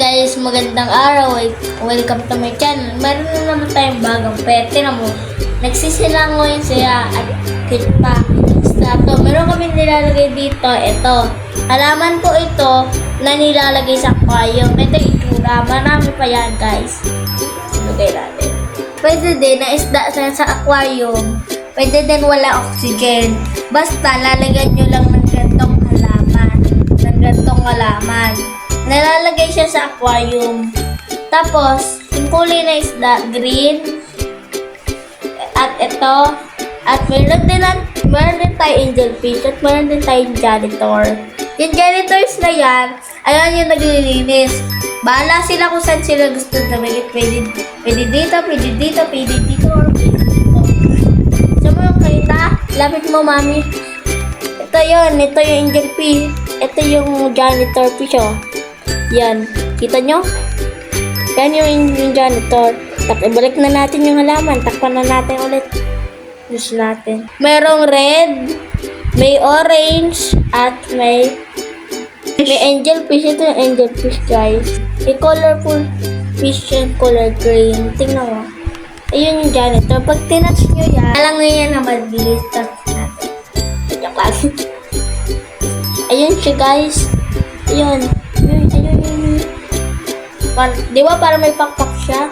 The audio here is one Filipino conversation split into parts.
guys, magandang araw. Welcome to my channel. Meron na naman tayong bagong pet. Tinan mo, nagsisilang ngayon siya at cute pa. Sa to, meron kami nilalagay dito. Ito, halaman po ito na nilalagay sa aquarium. Ito yung itsura. Marami pa yan guys. Ilagay natin. Pwede din na isda sa, sa aquarium. Pwede din wala oxygen. Basta lalagyan nyo lang ng gantong halaman. Ng gantong halaman. Nalalagay siya sa aquarium. Tapos, yung kulay na isda, green. At ito. At meron din, na, meron din tayo angel fish. At meron din tayong janitor. Yung janitors na yan, ayan yung naglilinis. Bahala sila kung saan sila gusto tumingin. Pwede, pwede dito, pwede dito, pwede dito, or pwede dito. Gusto mo yung kita? Lapit mo, mami. Ito yon, ito yung angel fish. Ito yung janitor fish, oh. Yan. Kita nyo? Yan yung, yung janitor. Tak ibalik na natin yung halaman. Takpan na natin ulit. Use natin. Merong red, may orange, at may may angel fish. Ito yung angel fish, guys. May colorful fish and color green. Tingnan mo. Ayun yung janitor. Pag tinatch nyo yan, alam nyo yan na mabilis. Touch natin. Ayun siya, guys. Ayun. Par di ba para may pakpak siya?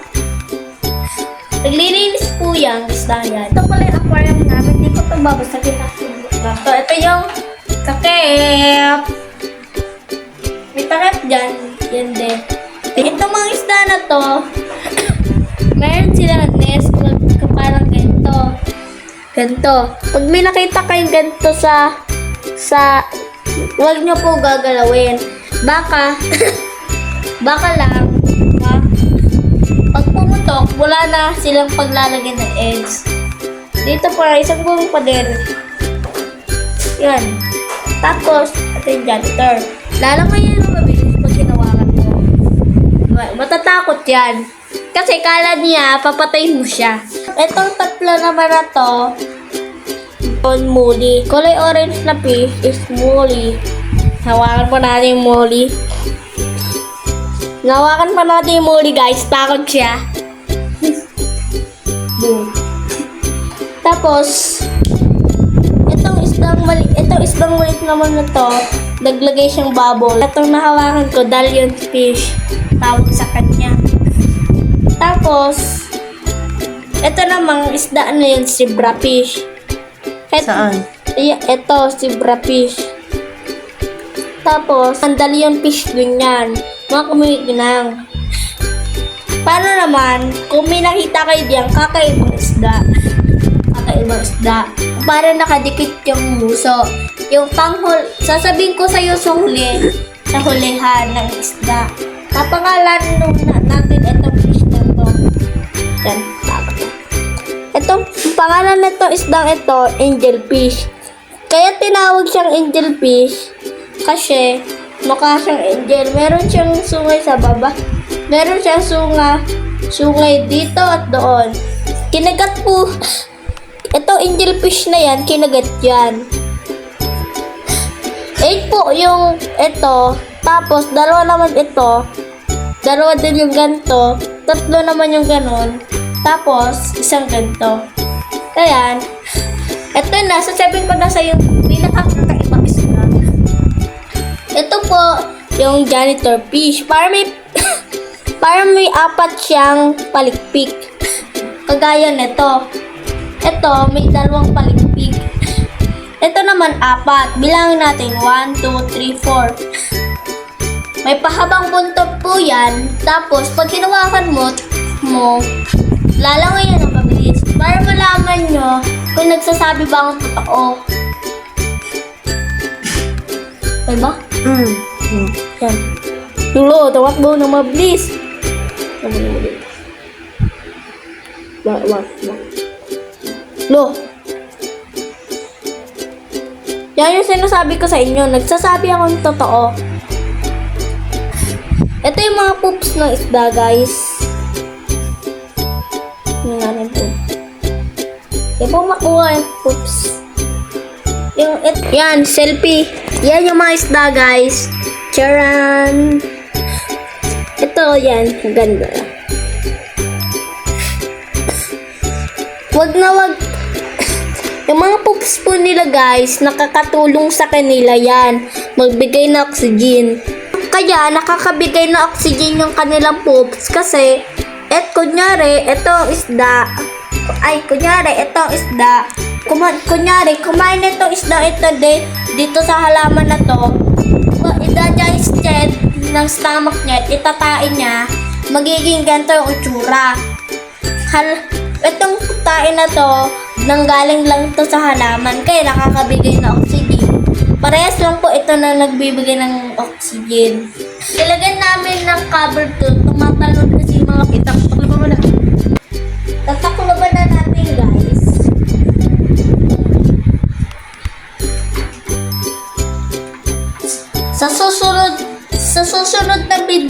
Naglilinis po yan, isda yan. Ito pala yung aquarium namin. Hindi ko ito babasagin na ito. Ito yung takip. May takip dyan. Yan din. Ito mga isda na to, meron sila nest parang ganito. Ganito. Pag may nakita kayong ganito sa sa Huwag niyo po gagalawin. Baka, baka lang? Pumutok, wala na silang paglalagay ng eggs. Dito pa, isang buong pader. Yan. Tapos, ito yung janitor. Lalo ngayon ang mabilis pag hinawakan mo. Ma- Matatakot yan. Kasi kala niya, papatay mo siya. Itong tatlo naman na to, on Molly. Kulay orange na fish is Molly. Hawakan po natin yung Molly. Nawakan pa natin yung Molly guys. Takot siya. Boom. Tapos, itong isdang mali, itong isdang maliit naman na to, naglagay siyang bubble. Itong nahawakan ko, Dalian fish. Tawag sa kanya. Tapos, ito namang isda na yun, zebra fish. Et, Saan? Iya, ito, si fish. Tapos, sandali yung fish din yan. Mga kumikinang. Paano naman, kung may nakita kayo diyan, kakaibang isda. Kakaibang isda. Para nakadikit yung muso. Yung panghul, sasabihin ko sa'yo sa huli, sa hulihan ng isda. Kapangalan nung na, natin itong fish na to. Yan, tama na. Ito, ang pangalan nito isdang ito, angel fish. Kaya tinawag siyang angel fish kasi mukha siyang angel. Meron siyang sungay sa baba. Meron siyang sunga, sungay dito at doon. Kinagat po. Ito angel fish na yan, kinagat yan. Eight po yung ito. Tapos, dalawa naman ito. Dalawa din yung ganto. Tatlo naman yung ganon. Tapos, isang ganto. Ayan. Ito na, sasabihin ko na sa yung pinakakakaibang isda. Ito po, yung janitor fish. Para may, para may apat siyang palikpik. Kagaya nito. Ito, may dalawang palikpik. Ito naman, apat. Bilangin natin. 1, 2, 3, 4. May pahabang buntot po yan. Tapos, pag hinawakan mo, mo, lalangoy yan ang mabilis. Para malaman nyo kung nagsasabi ba ang totoo. Okay ba? Mm. Hmm. Yan. Tulo, tawakbo na mabilis. Wag, wag, wag. Lo. Yan yung sinasabi ko sa inyo. Nagsasabi ako ng totoo. Ito yung mga poops ng isda, guys. Yung namin po. Yan po makuha yung poops. Yung, et, yan, selfie. Yan yung mga isda, guys. Charan. Pero yan, ganda. Wag na wag. Yung mga poops po nila guys, nakakatulong sa kanila yan. Magbigay na oxygen. Kaya nakakabigay na oxygen yung kanilang poops kasi et kunyari, etong isda, ay kunyari, etong isda, kuma, kunyari, kumain itong isda ito de, dito sa halaman na to, niya ng stomach niya, itatain niya, magiging ganito yung itsura. Hal, itong tain na to, nanggaling lang to sa halaman, kaya nakakabigay ng oxygen. Parehas lang po ito na nagbibigay ng oxygen. Ilagyan namin ng cover to, tumatalon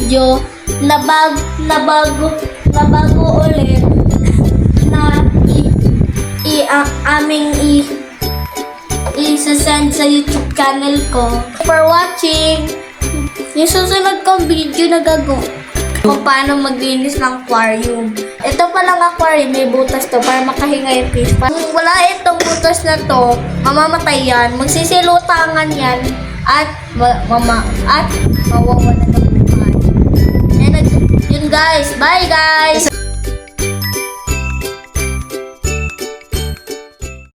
video na bag na bago na bago ulit na i, i a- aming i i-send sa YouTube channel ko. For watching, yung susunod kong video na gago kung paano maglinis ng aquarium. Ito palang aquarium, may butas to para makahinga yung fish. Kung wala itong butas na to, mamamatay yan, magsisilutangan yan, at ma- mama at mawawala guys, bye guys!